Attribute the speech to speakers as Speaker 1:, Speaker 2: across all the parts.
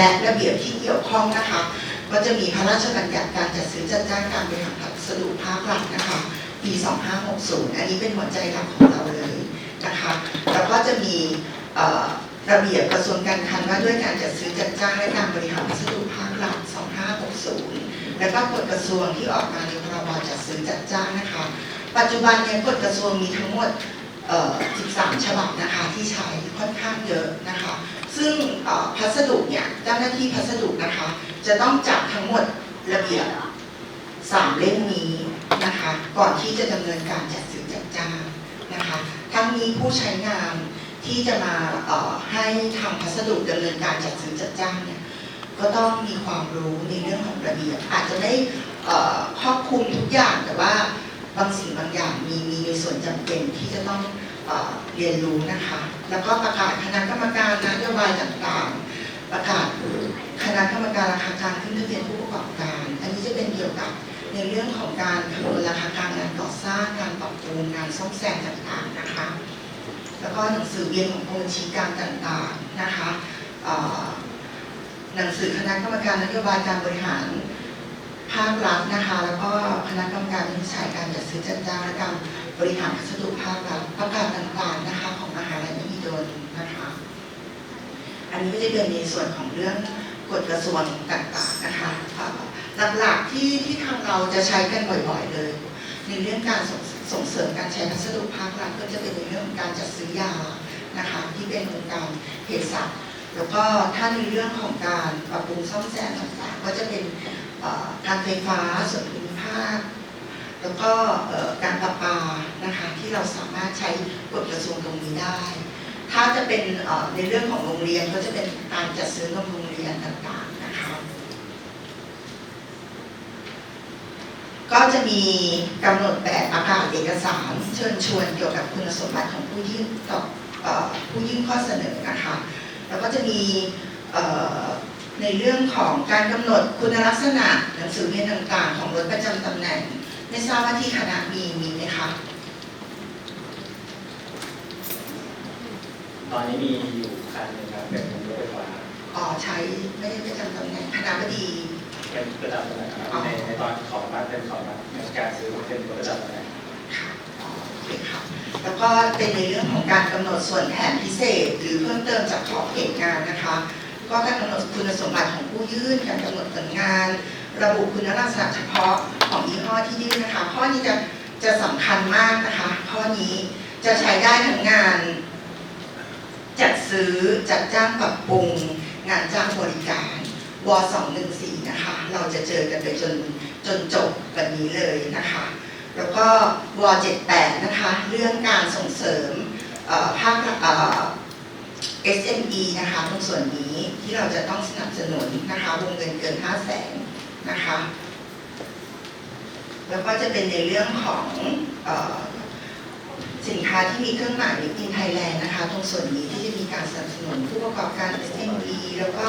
Speaker 1: และระเบียบที่เกี่ยวข้องนะคะ ก็จะมีพระราชบัญญัติการจัดซื้อจัดจ้างการบริหารพัสดุภาครัฐนะคะปี 2560 อันนี้เป็นหัวใจหลักของเราเลยนะคะ แล้วก็จะมีระเบียบกระทรวงการคลังว่าด้วยการจัดซื้อจัดจ้างและการบริหารพัสดุภาครัฐ2560 แล้วก็กฎกระทรวงที่ออกมาในพรบจัดซื้อจัดจ้างนะคะ ปัจจุบันเนี่ยกฎกระทรวงมีทั้งหมด 13 ฉบับนะคะที่ใช้ค่อนข้างเยอะนะคะ ซึ่งพัสดุเนี่ยเจ้าหน้าที่พัสดุนะคะ จะต้องจัดทั้งหมดระเบียบสามเล่มนี้นะคะ ก่อนที่จะดำเนินการจัดซื้อจัดจ้างนะคะทั้งนี้ผู้ใช้งานที่จะมาให้ทำพัสดุดำเนินการจัดซื้อจัดจ้างเนี่ยก็ต้องมีความรู้ในเรื่องของระเบียบ อาจจะไม่ครอบคลุมทุกอย่างแต่ว่าบางสิ่งบางอย่างมีมีในส่วนจำเป็นที่จะต้อง เรียนรู้นะคะ แล้วก็ประกาศคณะกรรมการนโยบายต่างๆ ประกาศคณะกรรมการราคากลางขึ้นทะเบียนผู้ประกอบการ อันนี้จะเป็นเกี่ยวกับในเรื่องของการคำนวณราคากลางงานก่อสร้างงานปรับปรุงงานซ่อมแซมต่างๆนะคะ แล้วก็หนังสือเวียนของกรมบัญชีกลารต่างๆนะคะหนังสือคณะกรรมการนโยบายการบริหาร ภาครัฐนะคะ แล้วก็คณะกรรมการวินิจฉัยการจัดซื้อจัดจ้างและการบริหารพัสดุภาครัฐประกาศต่างๆนะคะ ของมหาลัยมหิดลนะคะ อันนี้ก็จะเป็นในส่วนของเรื่องกฎกระทรวงต่างๆนะคะหลักๆที่ที่ทางเราจะใช้กันบ่อยๆเลย ในเรื่องการส่งเสริมการใช้พัสดุภาครัฐก็จะเป็นในเรื่องของการจัดซื้อยานะคะที่เป็นองค์การเภสัชแล้วก็ถ้าในเรื่องของการปรับปรุงซ่อมแซมต่างๆ ก็จะเป็น การไฟฟ้าส่วนภูมิภาค แล้วก็การประปานะคะที่เราสามารถใช้กฎกระทรวงตรงนี้ได้ ถ้าจะเป็นในเรื่องของโรงเรียนก็จะเป็นการจัดซื้อนมโรงเรียนต่างๆนะคะก็จะมีกำหนดแบบประกาศเอกสารเชิญชวนเกี่ยวกับคุณสมบัติของผู้ยื่นต่อผู้ยื่นข้อเสนอนะคะ แล้วก็จะมีเในเรื่องของการกำหนดคุณลักษณะหนังสือเรียนต่างๆ ของรถประจำตำแหน่ง ไม่ทราบว่าที่คณะมีมีไหมคะ
Speaker 2: ตอนนี้มีอยู่คันหนึงครับเป็นรถไฟฟ้า
Speaker 1: อ๋อใช้ไม่ได้ประจำตำแหน่งคณะบดี
Speaker 2: เป็นประจำตำแหน่งครับในในตอนขอบัตรเป็นขอบัตรในการซื้อเป็นประจำตำแหน่ง
Speaker 1: ค่ะอ๋อโอเคค่ะแล้วก็เป็นในเรื่องของการกำหนดส่วนแผนพิเศษ หรือเพิ่มเติมจากขอบเขตงานนะคะ ก็การกำหนดคุณสมบัติของผู้ยื่น การกำหนดผลงาน ระบุคุณลักษณะเฉพาะของยี่ห้อที่ยื่นนะคะ ข้อนี้จะจะสำคัญมากนะคะ ข้อนี้จะใช้ได้ทั้งงาน จัดซื้อจัดจ้างปรับปรุง งานจ้างบริการว214นะคะ เราจะเจอกันไปจนจนจบแบบนี้เลยนะคะ แล้วก็ว78นะคะ เรื่องการส่งเสริมภาค SME นะคะตรงส่วนนี้ที่เราจะต้องสนับสนุนนะคะวงเงินเกิน 5 0 0แสนนะคะ แล้วก็จะเป็นในเรื่องของออสินค้าที่มีเครื่องหมาย Made in Thailand นะคะ ตรงส่วนนี้ที่จะมีการสนับสนุนผู้ประกอบการ SME แล้วก็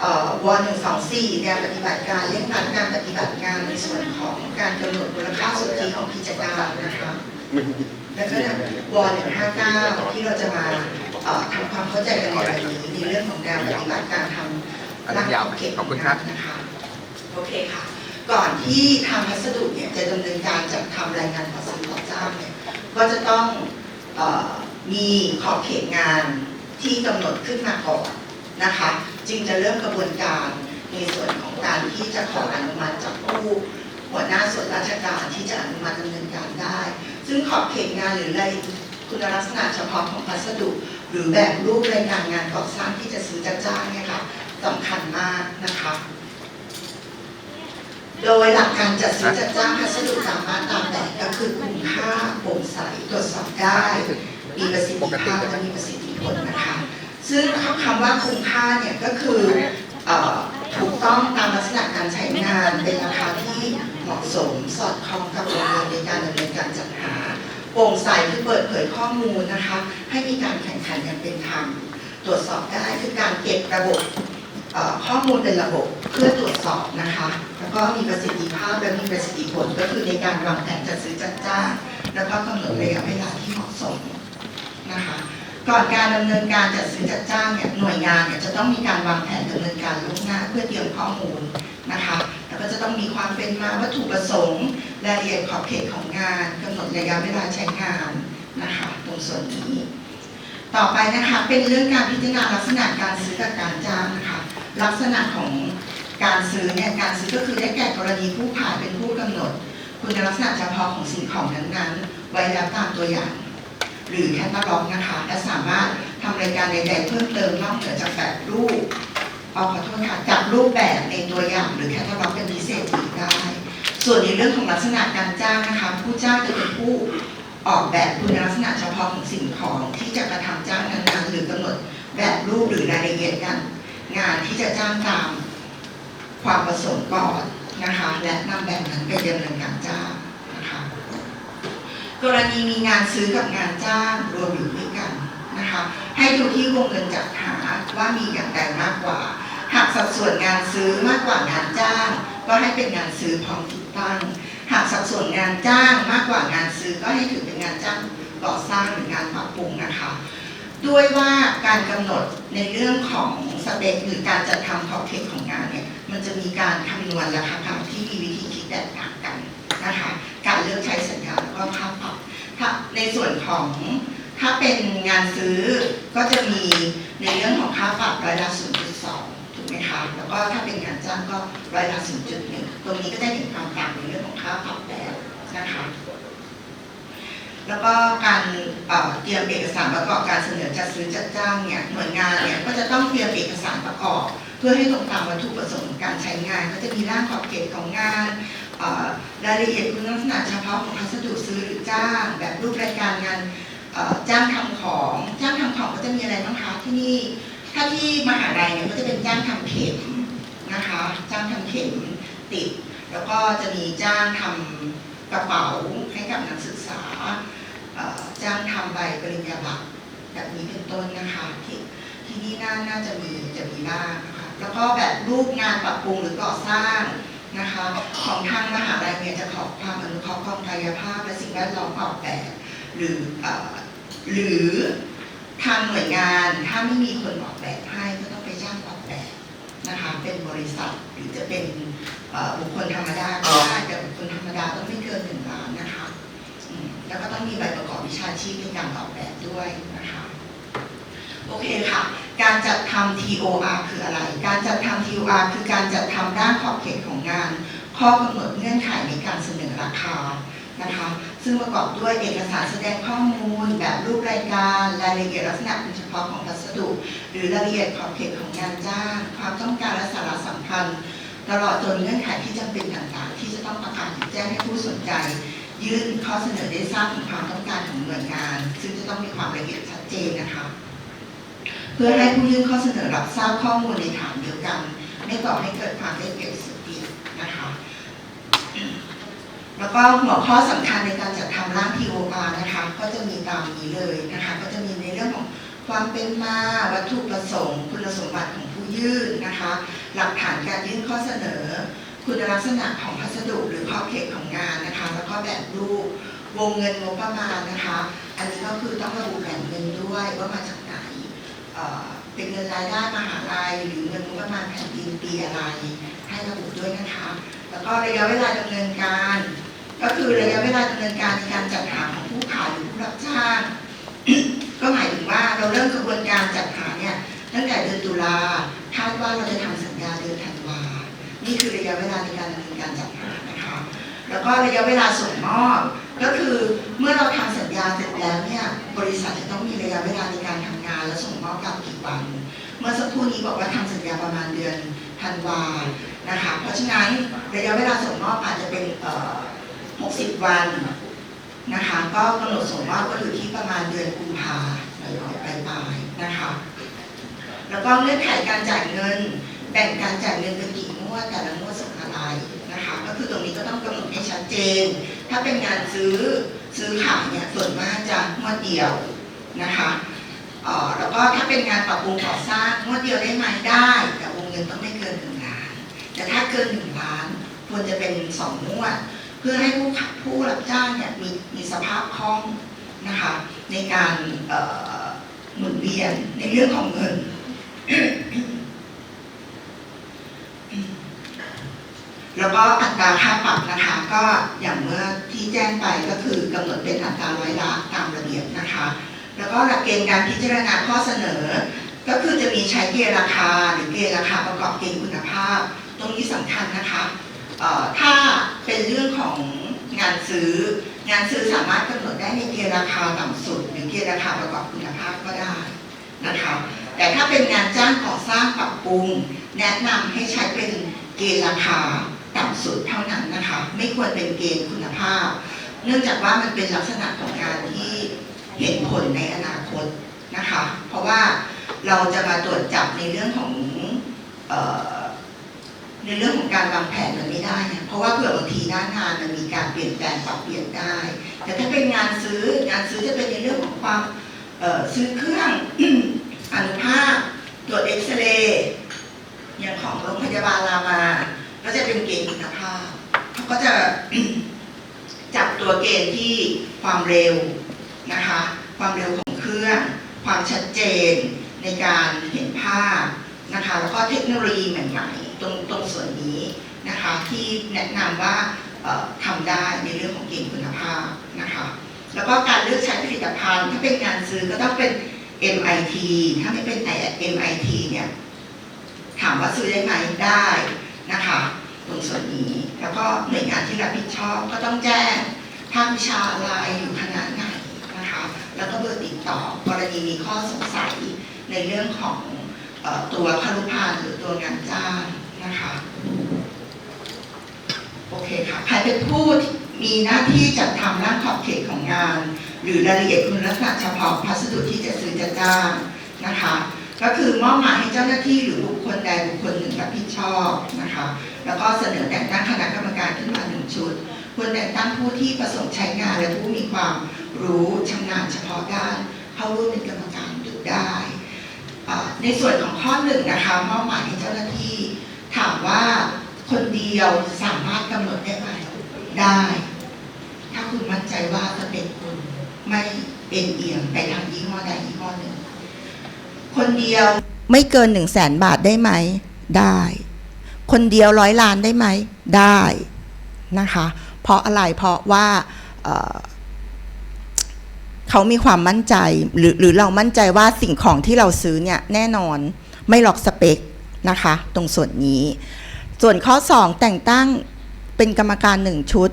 Speaker 1: เอ่อว124เนี่ยปฏิบัติการเร่งรัดการปฏิบัติงานในส่วนของการกำหนดมูลค่าสุทธิของกิจการนะคะ แล้วก็เนี่ยว159ที่เราจะมา ทำความเข้าใจกันในวันนี้ในเรื่องของการปฏิบัติการทำ
Speaker 3: อันนี้ยาวไหม
Speaker 1: เขต
Speaker 3: ขอบคุณครับ
Speaker 1: นะคะโอเคค่ะ ก่อนที่ทางพัสดุเนี่ยจะดำเนินการจัดทำรายงานก่อสร้างก่อสร้างเนี่ยก็จะต้องเออมีขอบเขตงานที่กำหนดขึ้นมาก่อนนะคะ จึงจะเริ่มกระบวนการในส่วนของการที่จะขออนุมัติจากผู้หัวหน้าส่วนราชการที่จะอนุมัติดำเนินการได้ ซึ่งขอบเขตงานหรือรายคุณลักษณะเฉพาะของพัสดุ หรือแบบรูปรายงานงานก่อสร้างที่จะซื้อจะจ้างเนี่ยค่ะสำคัญมากนะคะ โดยหลักการจัดซื้อจัดจ้างพัสดุตามมาตราแปดก็คือคุณค่าโปร่งใสตรวจสอบได้มีประสิทธิภาพและมีประสิทธิผลนะคะ ซึ่งคำว่าคุ้มค่าเนี่ยก็คือเอ่อถูกต้องตามลักษณะการใช้งานเป็นราคาที่เหมาะสมสอดคล้องกับวงเงินในการดำเนินการจัดหา โปร่งใสคือเปิดเผยข้อมูลนะคะ ให้มีการแข่งขันอย่างเป็นธรรม ตรวจสอบได้คือการเก็บระบบข้อมูลเป็นระบบเพื่อตรวจสอบนะคะ แล้วก็มีประสิทธิภาพและมีประสิทธิผลก็คือในการวางแผนจัดซื้อจัดจ้างแล้วก็กำหนดระยะเวลาที่เหมาะสมนะคะก่อนการดำเนินการจัดซื้อจัดจ้างเนี่ยหน่วยงานเนี่ยจะต้องมีการวางแผนดำเนินการล่วงหน้าเพื่อเตรียมข้อมูลนะคะแล้วก็จะต้องมีความเป็นมาวัตถุประสงค์ รายละเอียดขอบเขตของงานกำหนดระยะเวลาใช้งานนะคะตรงส่วนนี้ ต่อไปนะคะเป็นเรื่องการพิจารณาลักษณะการซื้อกับการจ้างนะคะลักษณะของการซื้อเนี่ยการซื้อก็คือได้แก่กรณีผู้ขายเป็นผู้กำหนด คุณลักษณะเฉพาะของสิ่งของนั้นๆ ไว้แล้วตามตัวอย่าง หรือแคตตาล็อกนะคะ และสามารถทำรายการใดๆเพิ่มเติมนอกเหนือจากแบบรูปเอาขอโทษค่ะจากรูปแบบในตัวอย่างหรือแคตตาล็อกเป็นพิเศษอีกได้ ส่วนในเรื่องของลักษณะการจ้างนะคะ ผู้จ้างจะเป็นผู้ออกแบบคุณลักษณะเฉพาะของสิ่งของที่จะกระทำจ้างนั้นๆหรือกำหนดแบบรูปหรือรายละเอียดการงานที่จะจ้างตามความประสงค์ก่อนนะคะ และนำแบบนั้นไปดำเนินการจ้างนะคะกรณีมีงานซื้อกับงานจ้างรวมอยู่ด้วยกันนะคะ ให้ดูที่วงเงินจัดหาว่ามีอย่างใดมากกว่า หากสัดส่วนงานซื้อมากกว่างานจ้าง ก็ให้เป็นงานซื้อพร้อม ติดตั้งหากสัดส่วนงานจ้างมากกว่างานซื้อก็ให้ถือเป็นงานจ้างก่อสร้างหรืองานปรับปรุงนะคะ ด้วยว่าการกำหนดในเรื่องของสเปคหรือการจัดทำขอบเขตของงานเนี่ยมันจะมีการคำนวณราคากรรมที่มีวิธีคิดแตกต่างกันนะคะการเลือกใช้สัญญาแล้วก็ค่าปรับถ้าในส่วนของถ้าเป็นงานซื้อก็จะมีในเรื่องของค่าปรับร้อยละ0.2ถูก ไหมคะแล้วก็ถ้าเป็นงานจ้างก็ร้อยละ0.1ตรงนี้ก็ได้เห็นความต่างในเรื่องของค่าปรับแล้วนะคะแล้วก็การเอ่อเตรียมเอกสารประกอบการเสนอจัดซื้อจัดจ้างเนี่ยหน่วยงานเนี่ยก็จะต้องเตรียมเอกสารประกอบ เพื่อให้ตรงตามวัตถุประสงค์การใช้งาน ก็จะมีร่างขอบเขตของงานรายละเอียดคุณลักษณะเฉพาะของพัสดุซื้อหรือจ้าง แบบรูปรายการงานจ้างทำของ จ้างทำของก็จะมีอะไรบ้างคะที่นี่ ถ้าที่มหาลัยเนี่ยก็จะเป็นจ้างทำเข็มนะคะ จ้างทำเข็มติด แล้วก็จะมีจ้างทำกระเป๋าให้กับนักศึกษา จ้างทำใบปริญญาบัตรแบบนี้เป็นต้นนะคะที่ที่นี่น่าน่าจะมีจะมีบ้างนะคะ แล้วก็แบบรูปงานปรับปรุงหรือก่อสร้างนะคะ ของทางมหาลัยเนี่ยจะขอความอนุเคราะห์กองกายภาพและสิ่งแวดล้อมออกแบบหรือหรือ ทางหน่วยงานถ้าไม่มีคนออกแบบให้ก็ต้องไปจ้างออกแบบนะคะเป็นบริษัทหรือจะเป็นบุคคลธรรมดาก็ได้แต่บุคคลธรรมดาต้องไม่เกินหนึ่งล้านนะคะแล้วก็ต้องมีใบประกอบวิชาชีพในการออกแบบด้วยนะคะโอเคค่ะ การจัดทำ TOR คืออะไร การจัดทำ TOR คือการจัดทำด้านขอบเขตของงาน ข้อกำหนดเงื่อนไขในการเสนอราคา นะคะ ซึ่งประกอบด้วยเอกสารแสดงข้อมูล แบบรูปรายการรายละเอียดลักษณะเป็นเฉพาะของพัสดุ หรือรายละเอียดขอบเขตของงานจ้าง ความต้องการและสาระสำคัญตลอดจนเงื่อนไขที่จำเป็นต่างๆ ที่จะต้องประกาศแจ้งให้ผู้สนใจ ยื่นข้อเสนอได้ทราบถึงความต้องการของหน่วยงาน ซึ่งจะต้องมีความละเอียดชัดเจนนะคะเพื่อให้ผู้ยื่นข้อเสนอรับทราบข้อมูลในฐานเดียวกัน ไม่ก่อให้เกิดความได้เปรียบเสียเปรียบนะคะ แล้วก็หัวข้อสำคัญในการจัดทำร่าง TOR นะคะก็จะมีตามนี้เลยนะคะก็จะมีในเรื่องของความเป็นมาวัตถุประสงค์ คุณสมบัติของผู้ยื่นนะคะ หลักฐานการยื่นข้อเสนอ คุณลักษณะของพัสดุหรือขอบเขตของงานนะคะ แล้วก็แบบรูปวงเงินงบประมาณนะคะ อันนี้ก็คือต้องระบุแหล่งเงินด้วยว่ามาจากไหนเเป็นเงินรายได้มหาลัยหรือเงินงบประมาณแผ่นดินปีอะไรให้ระบุด้วยนะคะ แล้วก็ระยะเวลาดำเนินการ ก็คือระยะเวลาดำเนินการในการจัดหาของผู้ขายหรือผู้รับจ้าง ก็หมายถึงว่าเราเริ่มกระบวนการจัดหาเนี่ยตั้งแต่เดือนตุลาคาดว่าเราจะทำสัญญาเดือนธันวา นี่คือระยะเวลาในการดำเนินการจัดหานะคะ แล้วก็ระยะเวลาส่งมอบก็คือเมื่อเราทำสัญญาเสร็จแล้วเนี่ยบริษัทจะต้องมีระยะเวลาในการทำงานและส่งมอบกลับกี่วัน เมื่อสักครู่นี้บอกว่าทำสัญญาประมาณเดือนธันวานะคะ เพราะฉะนั้นระยะเวลาส่งมอบอาจจะเป็นเอ่อ 60 วันนะคะ ก็กำหนดส่งมอบก็อยู่ที่ประมาณเดือนกุมภาปลายปลายปลายนะคะ แล้วก็เงื่อนไขการจ่ายเงิน แบ่งการจ่ายเงินเป็นกี่งวดแต่ละงวดส่งอะไรนะคะ ก็คือตรงนี้ก็ต้องกำหนดให้ชัดเจน ถ้าเป็นงานซื้อซื้อขายเนี่ยส่วนมากจะงวดเดียวนะคะแล้วก็ถ้าเป็นงานปรับปรุงก่อสร้างงวดเดียวได้ไหมได้ แต่วงเงินต้องไม่เกินหนึ่งล้าน แต่ถ้าเกินหนึ่งล้านควรจะเป็นสองงวด พื่อพื่อให้ผู้ขับผู้รับจ้างเนี่ยมีมีสภาพคล่องนะคะในการหมุนเวียนในเรื่องของเงิน แล้วก็อัตราค่าปรับนะคะ ก็อย่างเมื่อที่แจ้งไปก็คือกำหนดเป็นอัตราร้อยละตามระเบียบนะคะ แล้วก็หลักเกณฑ์การพิจารณาข้อเสนอ ก็คือจะมีใช้เกณฑ์ราคา หรือเกณฑ์ราคาประกอบเกณฑ์คุณภาพ ตรงนี้สำคัญนะคะ ถ้าเป็นเรื่องของงานซื้อ งานซื้อสามารถกำหนดได้ในเกณฑ์ราคาต่ำสุด หรือเกณฑ์ราคาประกอบคุณภาพก็ได้นะคะแต่ถ้าเป็นงานจ้างก่อสร้างปรับปรุง แนะนำให้ใช้เป็นเกณฑ์ราคาต่ำสุดเท่านั้นนะคะ ไม่ควรเป็นเกณฑ์คุณภาพ เนื่องจากว่ามันเป็นลักษณะของงานที่เห็นผลในอนาคตนะคะ เพราะว่าเราจะมาตรวจจับในเรื่องของเอ่อ ในเรื่องของการวางแผนมันไม่ได้เนี่ยเพราะว่าเผื่อบางทีหน้างานมันมีการเปลี่ยนแปลงปรับเปลี่ยนได้ แต่ถ้าเป็นงานซื้องานซื้อจะเป็นในเรื่องของความซื้อเครื่องอนุภาคตรวจเอ็กซเรย์อย่างของโรงพยาบาลรามาก็จะเป็นเกณฑ์คุณภาพเขาก็จะจับตัวเกณฑ์ที่ความเร็วนะคะ ความเร็วของเครื่อง ความชัดเจนในการเห็นภาพนะคะ แล้วก็เทคโนโลยีใหม่ๆ ตรงตรงส่วนนี้นะคะที่แนะนำว่าเอ่อทำได้ในเรื่องของเกณฑ์คุณภาพนะคะแล้วก็การเลือกใช้ผลิตภัณฑ์ ถ้าเป็นงานซื้อก็ต้องเป็น MIT ถ้าไม่เป็น MIT เนี่ยถามว่าซื้อได้ไหมได้นะคะตรงส่วนนี้ แล้วก็หน่วยงานที่รับผิดชอบก็ต้องแจ้งภาควิชาอะไรอยู่คณะไหนนะคะแล้วก็เบอร์ติดต่อกรณีมีข้อสงสัยในเรื่องของออตัวคารุพันธ์หรือตัวงานจ้าง นะคะโอเคค่ะใครเป็นผู้มีหน้าที่จัดทำร่างขอบเขตของงาน หรือรายละเอียดคุณลักษณะเฉพาะพัสดุที่จะซื้อจะจ้างนะคะ ก็คือมอบหมายให้เจ้าหน้าที่หรือบุคคลใดบุคคลหนึ่งรับผิดชอบนะคะ แล้วก็เสนอแต่งตั้งคณะกรรมการขึ้นมาหนึ่งชุดควรแต่งตั้งผู้ที่ประสงค์ใช้งานและผู้มีความรู้ชำนาญเฉพาะด้านเข้าร่วมเป็นกรรมการดูได้ ในส่วนของข้อหนึ่งนะคะมอบหมายให้เจ้าหน้าที่ ถามว่าคนเดียวสามารถกำหนดได้ไหมได้ ถ้าคุณมั่นใจว่าจะเป็นคุณไม่เอ็นเอียงไปทางยี่ห้อใดยี่ห้อหนึ่ง คนเดียวไม่เกินหนึ่งแสนบาทได้ไหม ได้ คนเดียวร้อยล้านได้ไหม ได้นะคะ เพราะอะไรเพราะว่าเเขามีความมั่นใจหรือหรือเรามั่นใจว่าสิ่งของที่เราซื้อเนี่ยแน่นอนไม่หลอกสเปค นะคะ ตรงส่วนนี้ ส่วนข้อ 2 แต่งตั้งเป็นกรรมการหนึ่งชุด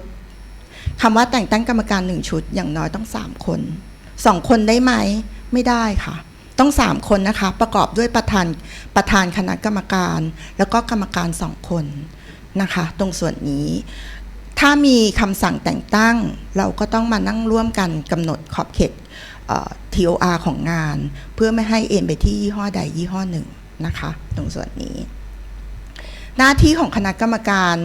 Speaker 1: คำว่าแต่งตั้งกรรมการหนึ่งชุด อย่างน้อยต้องสามคนสองคนได้ไหมไม่ได้ค่ะ ต้องสามคนนะคะ ประกอบด้วยประธานประธานคณะกรรมการ แล้วก็กรรมการสองคนนะคะ ตรงส่วนนี้ถ้ามีคำสั่งแต่งตั้ง เราก็ต้องมานั่งร่วมกันกำหนดขอบเขตเ TOR ของงาน เพื่อไม่ให้เอ็นไปที่ยี่ห้อใดยี่ห้อหนึ่ง นะคะ ตรงส่วนนี้ หน้าที่ของคณะกรรมการ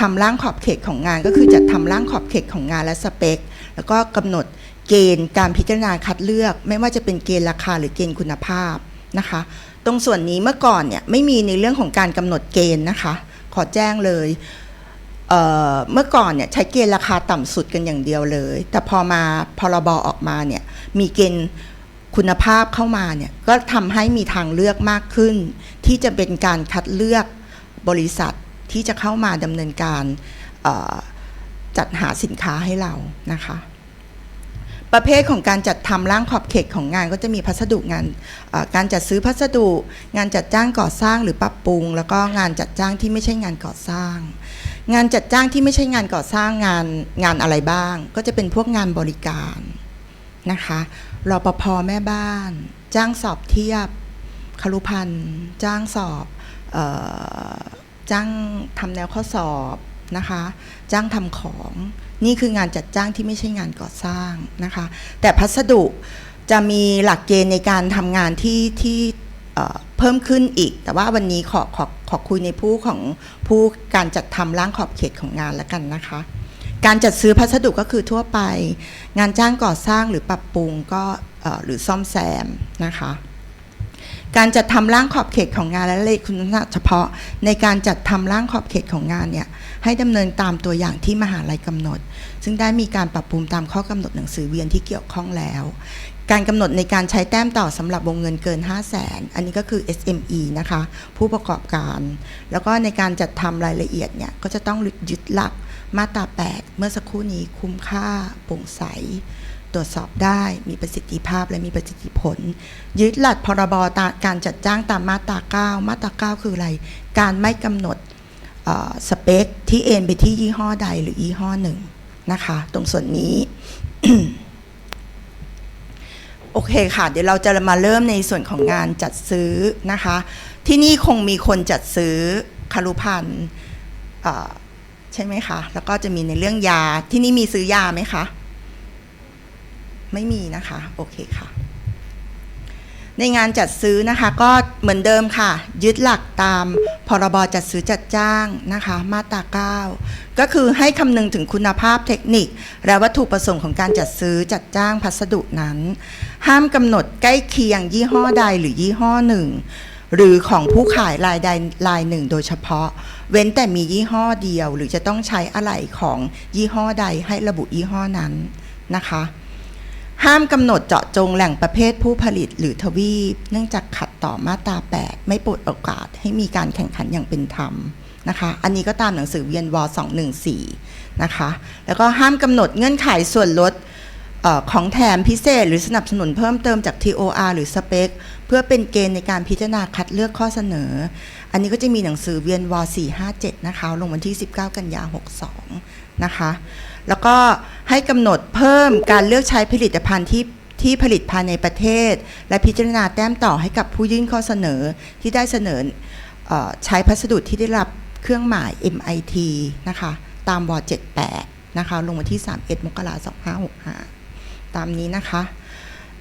Speaker 1: ทำร่างขอบเขตของงาน ก็คือจัดทำร่างขอบเขตของงานและสเปค แล้วก็กำหนดเกณฑ์การพิจารณาคัดเลือก ไม่ว่าจะเป็นเกณฑ์ราคาหรือเกณฑ์คุณภาพนะคะ ตรงส่วนนี้เมื่อก่อนเนี่ยไม่มีในเรื่องของการกำหนดเกณฑ์นะคะ ขอแจ้งเลยเเมื่อก่อนเนี่ยใช้เกณฑ์ราคาต่ำสุดกันอย่างเดียวเลย แต่พอมาพรบออกมาเนี่ยมีเกณฑ์ คุณภาพเข้ามาเนี่ยก็ทำให้มีทางเลือกมากขึ้น ที่จะเป็นการคัดเลือกบริษัทที่จะเข้ามาดำเนินการจัดหาสินค้าให้เรานะคะ ประเภทของการจัดทำร่างขอบเขตของงานก็จะมีพัสดุงานการจัดซื้อพัสดุ งานจัดจ้างก่อสร้างหรือปรับปรุง แล้วก็งานจัดจ้างที่ไม่ใช่งานก่อสร้าง งานจัดจ้างที่ไม่ใช่งานก่อสร้างงานงานอะไรบ้าง ก็จะเป็นพวกงานบริการนะคะ รปภแม่บ้าน จ้างสอบเทียบคารุพันธ์จ้างสอบออจ้างทำแนวข้อสอบนะคะ จ้างทำของนี่คืองานจัดจ้างที่ไม่ใช่งานก่อสร้างนะคะ แต่พัสดุจะมีหลักเกณฑ์ในการทำงานที่ที่เอ่อเพิ่มขึ้นอีก แต่ว่าวันนี้ขอขอขอคุยในผู้ของผู้การจัดทำร่างขอบเขตของงานแล้วกันนะคะ การจัดซื้อพัสดุก็คือทั่วไป งานจ้างก่อสร้างหรือปรับปรุงก็หรือซ่อมแซมนะคะการจัดทำร่างขอบเขตของงานและเลขคุณลักษณะเฉพาะ ในการจัดทำร่างขอบเขตของงานเนี่ยให้ดำเนินตามตัวอย่างที่มหาลัยกำหนด ซึ่งได้มีการปรับปรุงตามข้อกำหนดหนังสือเวียนที่เกี่ยวข้องแล้ว การกำหนดในการใช้แต้มต่อสำหรับวงเงินเกิน 5 0 0 0 0 0อันนี้ก็คือ SME นะคะ ผู้ประกอบการ แล้วก็ในการจัดทำรายละเอียดเนี่ย ก็จะต้องยึดหลักมาตรา 8 เมื่อสักครู่นี้คุ้มค่าโปร่งใส ตรวจสอบได้มีประสิทธิภาพและมีประสิทธิผล ยึดหลักพรบตาการจัดจ้างตามมาตรา 9 มาตรา 9 คืออะไร การไม่กำหนดสเปคที่เอ็นไปที่ยี่ห้อใดหรือยี่ห้อหนึ่งนะคะ ตรงส่วนนี้ โอเคค่ะ เดี๋ยวเราจะมาเริ่มในส่วนของงานจัดซื้อนะคะ ที่นี่คงมีคนจัดซื้อคารุพันธ์ใช่ไหมคะ แล้วก็จะมีในเรื่องยาที่นี่มีซื้อยาไหมคะ ไม่มีนะคะ โอเคค่ะ ในงานจัดซื้อนะคะก็เหมือนเดิมค่ะ ยึดหลักตามพรบจัดซื้อจัดจ้างนะคะ มาตรา 9 ก็คือให้คำนึงถึงคุณภาพเทคนิค และวัตถุประสงค์ของการจัดซื้อจัดจ้างพัสดุนั้น ห้ามกำหนดใกล้เคียงยี่ห้อใดหรือยี่ห้อหนึ่ง หรือของผู้ขายรายใดรายหนึ่งโดยเฉพาะ เว้นแต่มียี่ห้อเดียว หรือจะต้องใช้อะไหล่ของยี่ห้อใดให้ระบุยี่ห้อนั้นนะคะ ห้ามกำหนดเจาะจงแหล่งประเภทผู้ผลิตหรือทวีป เนื่องจากขัดต่อมาตรา 8 ไม่เปิดโอกาสให้มีการแข่งขันอย่างเป็นธรรมนะคะ อันนี้ก็ตามหนังสือเวียนวอ214 นะคะ แล้วก็ห้ามกำหนดเงื่อนไขส่วนลด เออของแถมพิเศษหรือสนับสนุนเพิ่มเติมจาก TOR หรือสเปคเพื่อเป็นเกณฑ์ในการพิจารณาคัดเลือกข้อเสนอ อันนี้ก็จะมีหนังสือเวียนว457 นะคะ ลงวันที่ 19 กันยา 62 นะคะ แล้วก็ให้กำหนดเพิ่มการเลือกใช้ผลิตภัณฑ์ที่ที่ผลิตภายในประเทศ และพิจารณาแต้มต่อให้กับผู้ยื่นข้อเสนอที่ได้เสนอออใช้พัสดุที่ได้รับเครื่องหมาย MIT นะคะ ตามว78 นะคะ ลงวันที่ 31 มกราคม 2565 ตามนี้นะคะ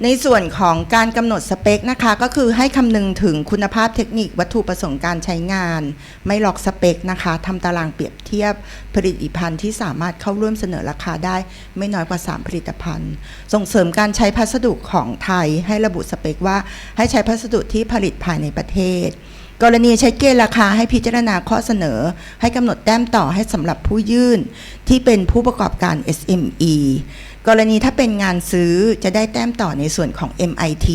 Speaker 1: ในส่วนของการกำหนดสเปคนะคะ ก็คือให้คำนึงถึงคุณภาพเทคนิควัตถุประสงค์การใช้งาน ไม่ล็อกสเปคนะคะทำตารางเปรียบเทียบผลิตภัณฑ์ที่สามารถเข้าร่วมเสนอราคาได้ไม่น้อยกว่า 3 ผลิตภัณฑ์ ส่งเสริมการใช้พัสดุของไทย ให้ระบุสเปคว่าให้ใช้พัสดุที่ผลิตภายในประเทศกรณีใช้เกณฑ์ราคาให้พิจารณาข้อเสนอ ให้กำหนดแต้มต่อให้สำหรับผู้ยื่น ที่เป็นผู้ประกอบการ SME กรณีถ้าเป็นงานซื้อจะได้แต้มต่อในส่วนของ MIT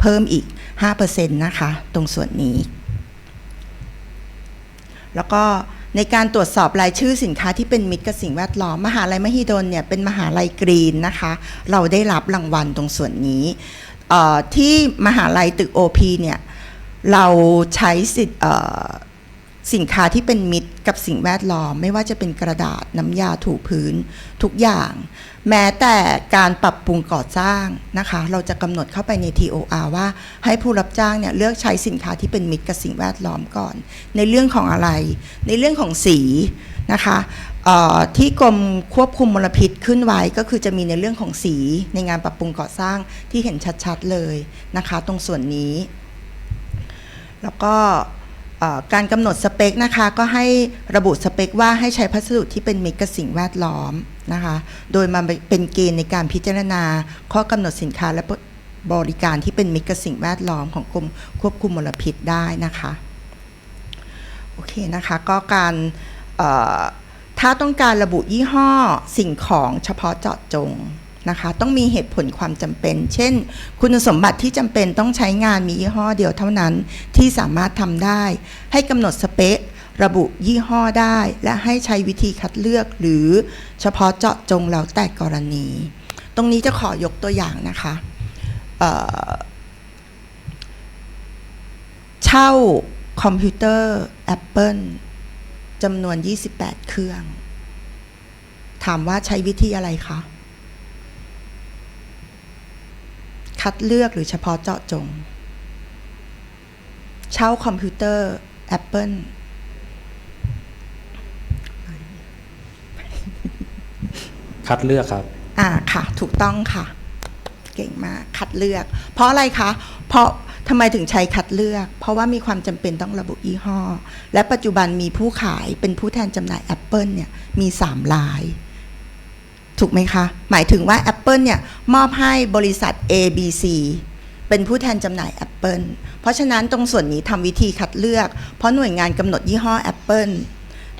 Speaker 1: เพิ่มอีก 5%นะคะ ตรงส่วนนี้ แล้วก็ในการตรวจสอบรายชื่อสินค้าที่เป็นมิตรกับสิ่งแวดล้อม มหาลัยมหิดลเนี่ยเป็นมหาลัยกรีนนะคะ เราได้รับรางวัลตรงส่วนนี้ที่มหาลัยตึก OP เนี่ยเราใช้สิทธสินค้าที่เป็นมิตรกับสิ่งแวดล้อม ไม่ว่าจะเป็นกระดาษน้ำยาถูพื้นทุกอย่าง แม้แต่การปรับปรุงก่อสร้างนะคะ เราจะกำหนดเข้าไปใน TOR ว่าให้ผู้รับจ้างเนี่ยเลือกใช้สินค้าที่เป็นมิตรกับสิ่งแวดล้อมก่อน ในเรื่องของอะไร ในเรื่องของสีนะคะเอ่อที่กรมควบคุมมลพิษขึ้นไว้ก็คือจะมีในเรื่องของสีในงานปรับปรุงก่อสร้างที่เห็นชัดๆเลยนะคะ ตรงส่วนนี้ แล้วก็ การกำหนดสเปคนะคะก็ให้ระบุสเปคว่าให้ใช้พัสดุที่เป็นมิตรกับสิ่งแวดล้อมนะคะโดยมาเป็นเกณฑ์ในการพิจารณา ข้อกำหนดสินค้าและบริการที่เป็นมิตรกับสิ่งแวดล้อมของกรมควบคุมมลพิษได้นะคะโอเคนะคะก็การถ้าต้องการระบุยี่ห้อสิ่งของเฉพาะเจาะจง นะคะ ต้องมีเหตุผลความจำเป็น เช่น คุณสมบัติที่จำเป็นต้องใช้งานมียี่ห้อเดียวเท่านั้นที่สามารถทำได้ ให้กำหนดสเปคระบุยี่ห้อได้ และให้ใช้วิธีคัดเลือกหรือเฉพาะเจาะจงแล้วแต่กรณี ตรงนี้จะขอยกตัวอย่างนะคะเเช่าคอมพิวเตอร์ Apple จำนวน 28 เครื่อง ถามว่าใช้วิธีอะไรคะ คัดเลือกหรือเฉพาะเจาะจง เช่าคอมพิวเตอร์ Apple
Speaker 2: คัดเลือกครับ
Speaker 1: อ่าค่ะ ถูกต้องค่ะ เก่งมากคัดเลือก เพราะอะไรคะ เพราะทำไมถึงใช้คัดเลือก เพราะว่ามีความจำเป็นต้องระบุยี่ห้อ และปัจจุบันมีผู้ขายเป็นผู้แทนจำหน่าย Apple เนี่ยมี3ราย ถูกไหมคะ หมายถึงว่า Apple เนี่ยมอบให้บริษัท ABC เป็นผู้แทนจำหน่าย Apple เพราะฉะนั้นตรงส่วนนี้ทำวิธีคัดเลือก เพราะหน่วยงานกำหนดยี่ห้อ Apple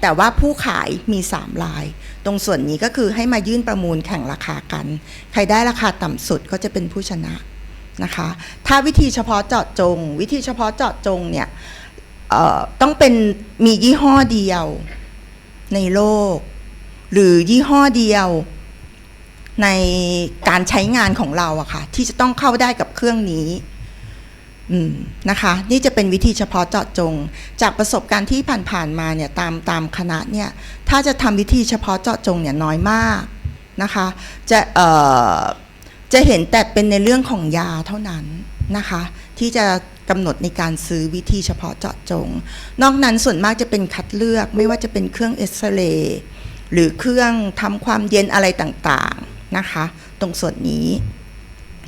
Speaker 1: แต่ว่าผู้ขายมี3ราย ตรงส่วนนี้ก็คือให้มายื่นประมูลแข่งราคากัน ใครได้ราคาต่ำสุดก็จะเป็นผู้ชนะนะคะ ถ้าวิธีเฉพาะเจาะจง วิธีเฉพาะเจาะจงเนี่ยต้องเป็นมียี่ห้อเดียวในโลก หรือยี่ห้อเดียว ในการใช้งานของเราอะค่ะ ที่จะต้องเข้าได้กับเครื่องนี้นะคะ นี่จะเป็นวิธีเฉพาะเจาะจง จากประสบการณ์ที่ผ่านๆมาเนี่ยตามตามคณะเนี่ย ถ้าจะทำวิธีเฉพาะเจาะจงเนี่ยน้อยมากนะคะ จะเอ่อจะเห็นแต่เป็นในเรื่องของยาเท่านั้นนะคะ ที่จะกำหนดในการซื้อวิธีเฉพาะเจาะจง นอกนั้นส่วนมากจะเป็นคัดเลือกไม่ว่าจะเป็นเครื่องเอ็กซเรย์หรือเครื่องทำความเย็นอะไรต่างๆ นะคะตรงส่วนนี้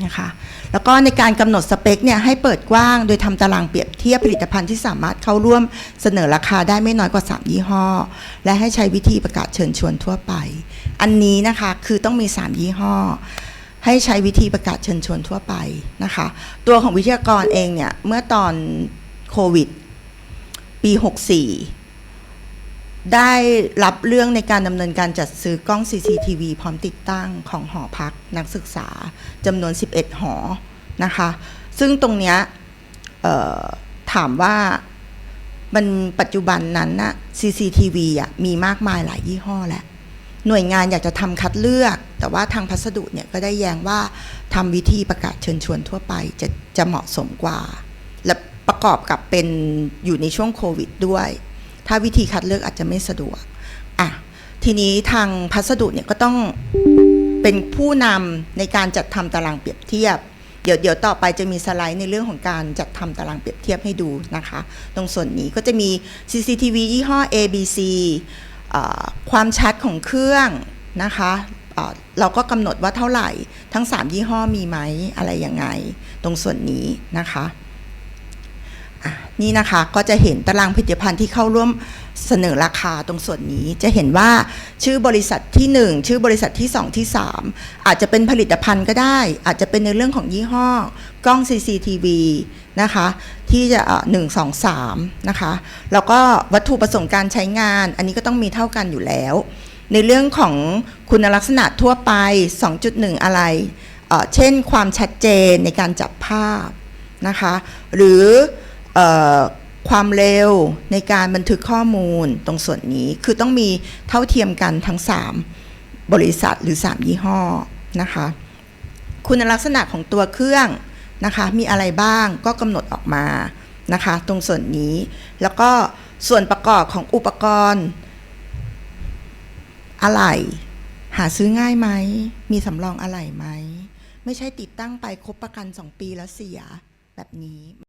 Speaker 1: นะคะแล้วก็ในการกำหนดสเปคเนี่ยให้เปิดกว้างโดยทำตารางเปรียบเทียบผลิตภัณฑ์ที่สามารถเข้าร่วมเสนอราคาได้ไม่น้อยกว่า 3 ยี่ห้อ และให้ใช้วิธีประกาศเชิญชวนทั่วไป อันนี้นะคะคือต้องมี 3 ยี่ห้อ ให้ใช้วิธีประกาศเชิญชวนทั่วไปนะคะตัวของวิทยากรเองเนี่ยเมื่อตอนโควิดปี 64 ได้รับเรื่องในการดำเนินการจัดซื้อกล้อง CCTV พร้อมติดตั้งของหอพักนักศึกษาจำนวน 11 หอนะคะ ซึ่งตรงเนี้ยถามว่ามันปัจจุบันนั้นน่ะ CCTV อะมีมากมายหลายยี่ห้อแหล้วหน่วยงานอยากจะทำคัดเลือก แต่ว่าทางพัสดุเนี่ยก็ได้แย้งว่าทำวิธีประกาศเชิญชวนทั่วไปจะจะเหมาะสมกว่า และประกอบกับเป็นอยู่ในช่วงโควิดด้วย ถ้าวิธีคัดเลือกอาจจะไม่สะดวกอะทีนี้ทางพัสดุเนี่ยก็ต้องเป็นผู้นำในการจัดทำตารางเปรียบเทียบ เดี๋ยวเดี๋ยวต่อไปจะมีสไลด์ในเรื่องของการจัดทำตารางเปรียบเทียบให้ดูนะคะ ตรงส่วนนี้ก็จะมี CCTV ยี่ห้อ ABC อความชัดของเครื่องนะคะเราก็กำหนดว่าเท่าไหร่ทั้ง 3 ยี่ห้อมีไหมอะไรยังไง ตรงส่วนนี้นะคะ นี่นะคะก็จะเห็นตารางผลิตภัณฑ์ที่เข้าร่วมเสนอราคาตรงส่วนนี้จะเห็นว่าชื่อบริษัทที่ 1 ชื่อบริษัทที่ 2 ที่ 3 อาจจะเป็นผลิตภัณฑ์ก็ได้ อาจจะเป็นในเรื่องของยี่ห้อกล้อง CCTV นะคะที่จะหนึ่งสองสามนะคะแล้วก็วัตถุประสงค์การใช้งาน อันนี้ก็ต้องมีเท่ากันอยู่แล้ว ในเรื่องของคุณลักษณะทั่วไป 2.1 อะไรเอ่อเช่นความชัดเจนในการจับภาพนะคะหรือ ความเร็วในการบันทึกข้อมูลตรงส่วนนี้คือต้องมีเท่าเทียมกันทั้ง 3 บริษัทหรือ 3 ยี่ห้อนะคะ คุณลักษณะของตัวเครื่องนะคะ มีอะไรบ้างก็กำหนดออกมานะคะ ตรงส่วนนี้แล้วก็ส่วนประกอบของอุปกรณ์ อะไหล่หาซื้อง่ายไหม มีสำรองอะไหล่ไหม ไม่ใช่ติดตั้งไปครบประกัน 2 ปีแล้วเสียแบบนี้